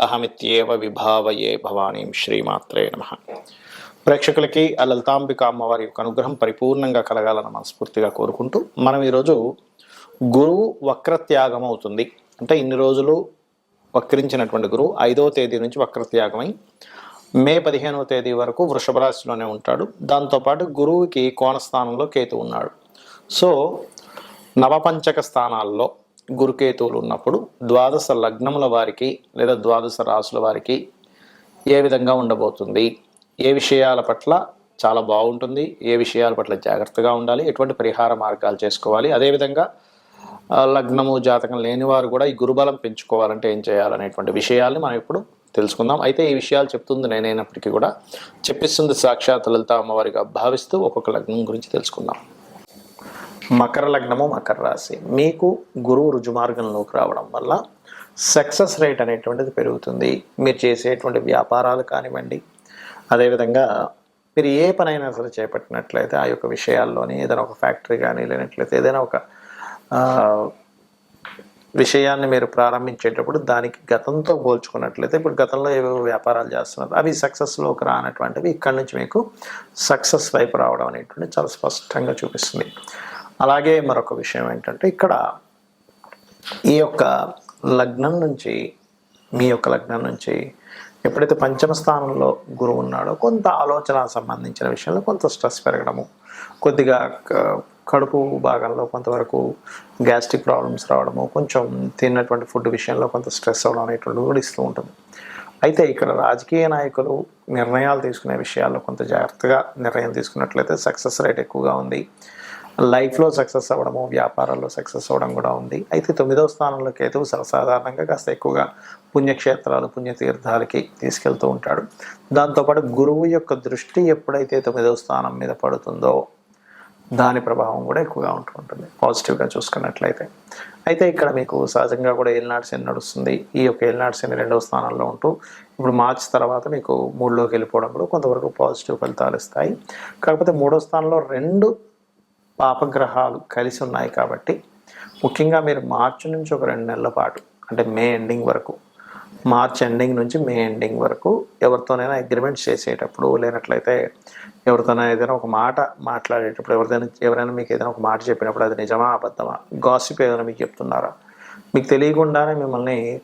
అహమిత్యేవ విభావయే భవానీం శ్రీమాత్రే నమ. ప్రేక్షకులకి ఆ లలితాంబిక అమ్మవారి యొక్క అనుగ్రహం పరిపూర్ణంగా కలగాలని మనస్ఫూర్తిగా కోరుకుంటూ మనం ఈరోజు గురువు వక్రత్యాగం అవుతుంది. అంటే ఇన్ని రోజులు వక్రించినటువంటి గురువు ఐదవ తేదీ నుంచి వక్రత్యాగమై మే పదిహేనవ తేదీ వరకు వృషభ రాశిలోనే ఉంటాడు. దాంతోపాటు గురువుకి కోణస్థానంలో కేతు ఉన్నాడు. సో నవపంచక స్థానాల్లో గురుకేతువులు ఉన్నప్పుడు ద్వాదశ లగ్నముల వారికి లేదా ద్వాదశ రాసుల వారికి ఏ విధంగా ఉండబోతుంది? ఏ విషయాల పట్ల చాలా బాగుంటుంది? ఏ విషయాల పట్ల జాగ్రత్తగా ఉండాలి? ఎటువంటి పరిహార మార్గాలు చేసుకోవాలి? అదేవిధంగా లగ్నము జాతకం లేని వారు కూడా ఈ గురుబలం పెంచుకోవాలంటే ఏం చేయాలనేటువంటి విషయాల్ని మనం ఇప్పుడు తెలుసుకుందాం. అయితే ఈ విషయాలు చెప్తుంది నేనైనప్పటికీ కూడా చెప్పిస్తుంది సాక్షాత్ లలిత అమ్మవారిగా భావిస్తూ ఒక్కొక్క లగ్నం గురించి తెలుసుకుందాం. మకర లగ్నము మకర రాశి. మీకు గురువు రుజుమార్గంలోకి రావడం వల్ల సక్సెస్ రేట్ అనేటువంటిది పెరుగుతుంది. మీరు చేసేటువంటి వ్యాపారాలు కానివ్వండి అదేవిధంగా మీరు ఏ పనైనా సరే చేపట్టినట్లయితే ఆ యొక్క విషయాల్లోని ఏదైనా ఒక ఫ్యాక్టరీ కానీ లేనట్లయితే ఏదైనా ఒక విషయాన్ని మీరు ప్రారంభించేటప్పుడు దానికి గతంతో పోల్చుకున్నట్లయితే ఇప్పుడు గతంలో ఏవేవో వ్యాపారాలు చేస్తున్నారు అవి సక్సెస్లోకి రానటువంటివి ఇక్కడి నుంచి మీకు సక్సెస్ వైపు రావడం అనేటువంటి చాలా స్పష్టంగా చూపిస్తుంది. అలాగే మరొక విషయం ఏంటంటే ఇక్కడ ఈ యొక్క లగ్నం నుంచి మీ యొక్క లగ్నం నుంచి ఎప్పుడైతే పంచమ స్థానంలో గురువు ఉన్నాడో కొంత ఆలోచన సంబంధించిన విషయంలో కొంత స్ట్రెస్ పెరగడము కొద్దిగా కడుపు భాగంలో కొంతవరకు గ్యాస్ట్రిక్ ప్రాబ్లమ్స్ రావడము కొంచెం తిన్నటువంటి ఫుడ్ విషయంలో కొంత స్ట్రెస్ అవ్వడం అనేటువంటిది కూడా ఇస్తూ ఉంటుంది. అయితే ఇక్కడ రాజకీయ నాయకులు నిర్ణయాలు తీసుకునే విషయాల్లో కొంత జాగ్రత్తగా నిర్ణయం తీసుకున్నట్లయితే సక్సెస్ రేట్ ఎక్కువగా ఉంది. లైఫ్లో సక్సెస్ అవ్వడము వ్యాపారాల్లో సక్సెస్ అవ్వడం కూడా ఉంది. అయితే తొమ్మిదవ స్థానంలో కేతువు సర్వసాధారణంగా కాస్త ఎక్కువగా పుణ్యక్షేత్రాలు పుణ్యతీర్థాలకి తీసుకెళ్తూ ఉంటాడు. దాంతోపాటు గురువు యొక్క దృష్టి ఎప్పుడైతే తొమ్మిదవ స్థానం మీద పడుతుందో దాని ప్రభావం కూడా ఎక్కువగా ఉంటూ ఉంటుంది పాజిటివ్గా చూసుకున్నట్లయితే. అయితే ఇక్కడ మీకు సహజంగా కూడా ఏలినాడు శని నడుస్తుంది. ఈ యొక్క ఏలినాడు శని రెండవ స్థానంలో ఉంటూ ఇప్పుడు మార్చ్ తర్వాత మీకు మూడులోకి వెళ్ళిపోవడం కూడా కొంతవరకు పాజిటివ్ ఫలితాలు ఇస్తాయి. కాకపోతే మూడో స్థానంలో రెండు పాపగ్రహాలు కలిసి ఉన్నాయి కాబట్టి ముఖ్యంగా మీరు మార్చి నుంచి ఒక రెండు నెలల పాటు అంటే మే ఎండింగ్ వరకు మార్చ్ ఎండింగ్ నుంచి మే ఎండింగ్ వరకు ఎవరితోనైనా అగ్రిమెంట్స్ చేసేటప్పుడు లేనట్లయితే ఎవరితోనైనా ఏదైనా ఒక మాట మాట్లాడేటప్పుడు ఎవరిదైనా ఎవరైనా మీకు ఏదైనా ఒక మాట చెప్పినప్పుడు అది నిజమా అబద్ధమా గాసిప్ ఏదైనా మీకు చెప్తున్నారా? మీకు తెలియకుండానే మిమ్మల్ని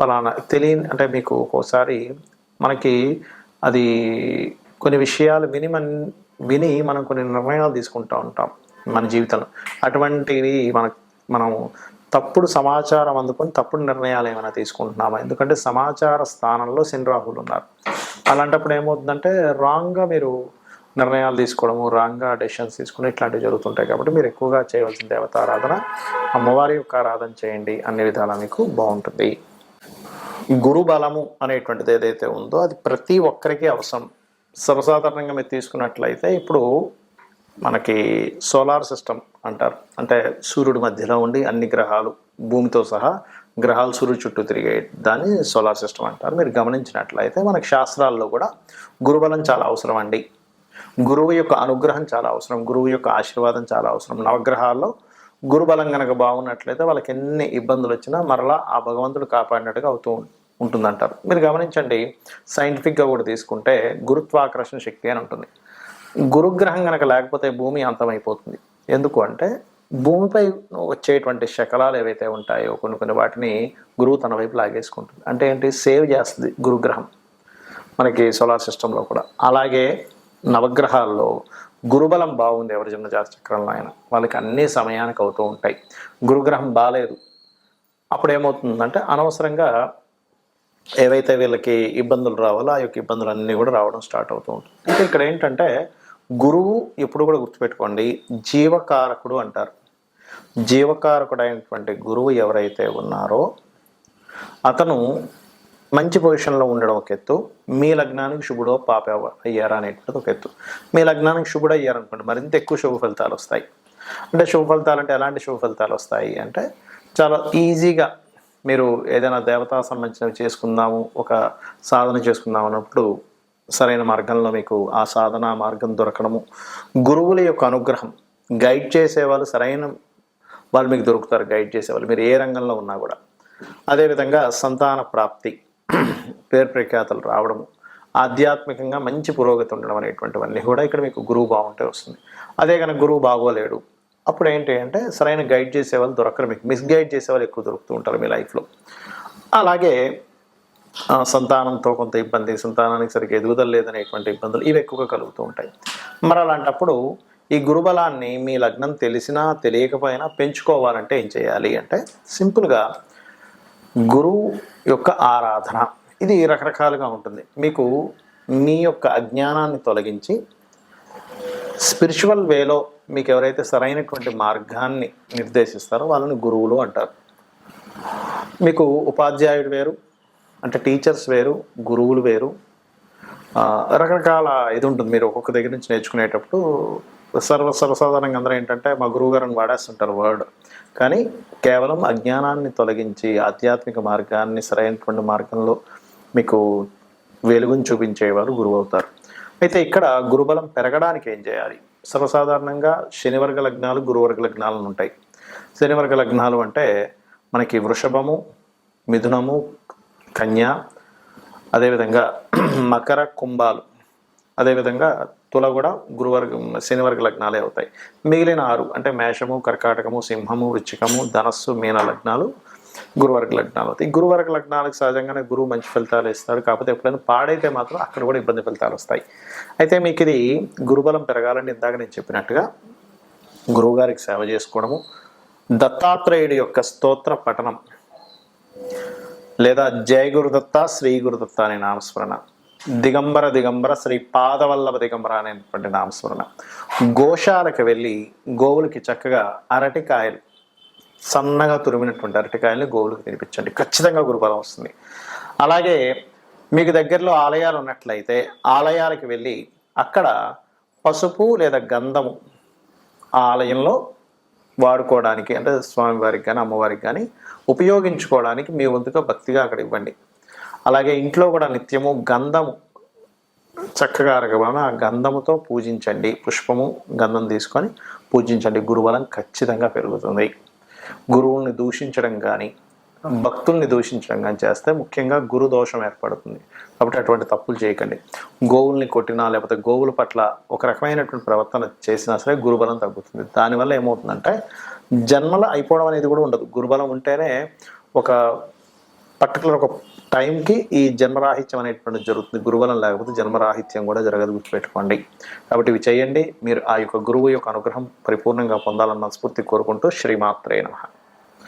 పలానా తెలియని అంటే మీకు ఒక్కోసారి మనకి అది కొన్ని విషయాలు విని మన విని మనం కొన్ని నిర్ణయాలు తీసుకుంటూ ఉంటాం మన జీవితంలో. అటువంటివి మన మనం తప్పుడు సమాచారం అందుకొని తప్పుడు నిర్ణయాలు ఏమైనా తీసుకుంటున్నామా? ఎందుకంటే సమాచార స్థానంలో శని రాహులు ఉన్నారు. అలాంటప్పుడు ఏమవుతుందంటే రాంగ్గా మీరు నిర్ణయాలు తీసుకోవడము రాంగ్గా డెసిషన్స్ తీసుకుని ఇట్లాంటివి జరుగుతుంటాయి కాబట్టి మీరు ఎక్కువగా చేయవలసిన దేవత ఆరాధన అమ్మవారి యొక్క ఆరాధన చేయండి అన్ని విధాలా మీకు బాగుంటుంది. గురు బలము అనేటువంటిది ఏదైతే ఉందో అది ప్రతి ఒక్కరికి అవసరం. సర్వసాధారణంగా మీరు తీసుకున్నట్లయితే ఇప్పుడు మనకి సోలార్ సిస్టమ్ అంటారు. అంటే సూర్యుడి మధ్యలో ఉండి అన్ని గ్రహాలు భూమితో సహా గ్రహాలు సూర్యుడు చుట్టూ తిరిగే దాన్ని సోలార్ సిస్టమ్ అంటారు. మీరు గమనించినట్లయితే మనకి శాస్త్రాల్లో కూడా గురుబలం చాలా అవసరం అండి. గురువు యొక్క అనుగ్రహం చాలా అవసరం. గురువు యొక్క ఆశీర్వాదం చాలా అవసరం. నవగ్రహాల్లో గురుబలం కనుక బాగున్నట్లయితే వాళ్ళకి ఎన్ని ఇబ్బందులు వచ్చినా మరలా ఆ భగవంతుడు కాపాడినట్టుగా అవుతూ ఉంటుందంటారు. మీరు గమనించండి సైంటిఫిక్గా కూడా తీసుకుంటే గురుత్వాకర్షణ శక్తి అని ఉంటుంది. గురుగ్రహం కనుక లేకపోతే భూమి అంతమైపోతుంది. ఎందుకు అంటే భూమిపై వచ్చేటువంటి శకలాలు ఏవైతే ఉంటాయో కొన్ని కొన్ని వాటిని గురువు తన వైపు లాగేసుకుంటుంది. అంటే ఏంటి? సేవ్ చేస్తుంది గురుగ్రహం. మనకి సోలార్ సిస్టంలో కూడా. అలాగే నవగ్రహాల్లో గురుబలం బాగుంది ఎవరి జన్మ జాత చక్రంలో ఆయన వాళ్ళకి అన్ని సమయానికి అవుతూ ఉంటాయి. గురుగ్రహం బాగాలేదు అప్పుడు ఏమవుతుందంటే అనవసరంగా ఏవైతే వీళ్ళకి ఇబ్బందులు రావాలో ఆ యొక్క ఇబ్బందులు అన్నీ కూడా రావడం స్టార్ట్ అవుతూ ఉంటుంది. ఇంకా ఇక్కడ ఏంటంటే గురువు ఎప్పుడు కూడా గుర్తుపెట్టుకోండి జీవకారకుడు అంటారు. జీవకారకుడైనటువంటి గురువు ఎవరైతే ఉన్నారో అతను మంచి పొజిషన్లో ఉండడం ఒక ఎత్తు మీ లగ్నానికి శుభుడో పాప అయ్యారా అనేటువంటిది ఒక ఎత్తు. మీ లగ్నానికి శుభుడు అయ్యారనుకోండి మరింత ఎక్కువ శుభ ఫలితాలు వస్తాయి. అంటే శుభ ఫలితాలు అంటే ఎలాంటి శుభ ఫలితాలు వస్తాయి అంటే చాలా ఈజీగా మీరు ఏదైనా దేవతా సంబంధించినవి చేసుకుందాము ఒక సాధన చేసుకుందాం అన్నప్పుడు సరైన మార్గంలో మీకు ఆ సాధన మార్గం దొరకడము. గురువుల యొక్క అనుగ్రహం. గైడ్ చేసేవాళ్ళు సరైన వాళ్ళు మీకు దొరుకుతారు గైడ్ చేసేవాళ్ళు. మీరు ఏ రంగంలో ఉన్నా కూడా. అదేవిధంగా సంతాన ప్రాప్తి. పేరు ప్రఖ్యాతలు రావడము. ఆధ్యాత్మికంగా మంచి పురోగతి ఉండడం అనేటువంటివన్నీ కూడా ఇక్కడ మీకు గురువు బాగుంటే వస్తుంది. అదే కనుక గురువు బాగోలేడు. అప్పుడు ఏంటి అంటే సరైన గైడ్ చేసే వాళ్ళు దొరకరు మీకు. మిస్గైడ్ చేసేవాళ్ళు ఎక్కువ దొరుకుతూ ఉంటారు మీ లైఫ్లో. అలాగే సంతానంతో కొంత ఇబ్బంది సంతానానికి సరిగ్గా ఎదుగుదల లేదనేటువంటి ఇబ్బందులు ఇవి ఎక్కువగా కలుగుతూ ఉంటాయి. మరి అలాంటప్పుడు ఈ గురుబలాన్ని మీ లగ్నం తెలిసినా తెలియకపోయినా పెంచుకోవాలంటే ఏం చేయాలి అంటే సింపుల్గా గురువు యొక్క ఆరాధన. ఇది రకరకాలుగా ఉంటుంది. మీకు మీ యొక్క అజ్ఞానాన్ని తొలగించి స్పిరిచువల్ వేలో మీకు ఎవరైతే సరైనటువంటి మార్గాన్ని నిర్దేశిస్తారో వాళ్ళని గురువులు అంటారు. మీకు ఉపాధ్యాయుడు వేరు అంటే టీచర్స్ వేరు గురువులు వేరు. రకరకాల ఇది ఉంటుంది. మీరు ఒక్కొక్క దగ్గర నుంచి నేర్చుకునేటప్పుడు సర్వ సర్వసాధారణంగా అందరూ ఏంటంటే మా గురువు గారిని వాడేస్తుంటారు వర్డ్. కానీ కేవలం అజ్ఞానాన్ని తొలగించి ఆధ్యాత్మిక మార్గాన్ని సరైనటువంటి మార్గంలో మీకు వెలుగుని చూపించేవారు గురువు అవుతారు. అయితే ఇక్కడ గురుబలం పెరగడానికి ఏం చేయాలి? సర్వసాధారణంగా శనివర్గ లగ్నాలు గురువర్గ లగ్నాలు ఉంటాయి. శనివర్గ లగ్నాలు అంటే మనకి వృషభము మిథునము కన్య అదేవిధంగా మకర కుంభాలు అదేవిధంగా తుల కూడా గురువర్గం శనివర్గ లగ్నాలే అవుతాయి. మిగిలిన ఆరు అంటే మేషము కర్కాటకము సింహము వృచ్చికము ధనస్సు మీన లగ్నాలు గురువర్గ లగ్నాలు అవుతాయి. గురువర్గ లగ్నాలకు సహజంగానే గురువు మంచి ఫలితాలు ఇస్తాడు. కాకపోతే ఎప్పుడైనా పాడైతే మాత్రం అక్కడ కూడా ఇబ్బంది ఫలితాలు వస్తాయి. అయితే మీకు ఇది గురుబలం పెరగాలని ఇందాక నేను చెప్పినట్టుగా గురువుగారికి సేవ చేసుకోవడము దత్తాత్రేయుడి యొక్క స్తోత్ర పఠనం లేదా జయ గురుదత్త శ్రీ గురుదత్త అనే నామస్మరణ దిగంబర దిగంబర శ్రీ పాదవల్లభ దిగంబర అనేటువంటి నామస్మరణ గోశాలకు వెళ్ళి గోవులకి చక్కగా అరటికాయలు సన్నగా తురిమినటువంటి అరటికాయల్ని గోవులకు తినిపించండి. ఖచ్చితంగా గురుబలం వస్తుంది. అలాగే మీకు దగ్గరలో ఆలయాలు ఉన్నట్లయితే ఆలయాలకు వెళ్ళి అక్కడ పసుపు లేదా గంధము ఆ ఆలయంలో వాడుకోవడానికి అంటే స్వామివారికి కానీ అమ్మవారికి కానీ ఉపయోగించుకోవడానికి మీ వంతుగా భక్తిగా అక్కడ ఇవ్వండి. అలాగే ఇంట్లో కూడా నిత్యము గంధము చక్కగా అరగబడిన ఆ గంధముతో పూజించండి. పుష్పము గంధం తీసుకొని పూజించండి. గురుబలం ఖచ్చితంగా పెరుగుతుంది. గురువుల్ని దూషించడం కానీ భక్తుల్ని దూషించడం కానీ చేస్తే ముఖ్యంగా గురు దోషం ఏర్పడుతుంది. కాబట్టి అటువంటి తప్పులు చేయకండి. గోవుల్ని కొట్టినా లేకపోతే గోవుల పట్ల ఒక రకమైనటువంటి ప్రవర్తన చేసినా సరే గురుబలం తగ్గుతుంది. దానివల్ల ఏమవుతుందంటే జన్మల అయిపోవడం అనేది కూడా ఉండదు. గురుబలం ఉంటేనే ఒక పర్టికులర్ ఒక టైంకి ఈ జన్మరాహిత్యం అనేటువంటి జరుగుతుంది గురువలం లేకపోతే జన్మరాహిత్యం కూడా జరగదు గుర్తుపెట్టుకోండి. కాబట్టి ఇవి చేయండి. మీరు ఆ యొక్క గురువు యొక్క అనుగ్రహం పరిపూర్ణంగా పొందాలన్న స్ఫూర్తి కోరుకుంటూ శ్రీమాత్రే నమః.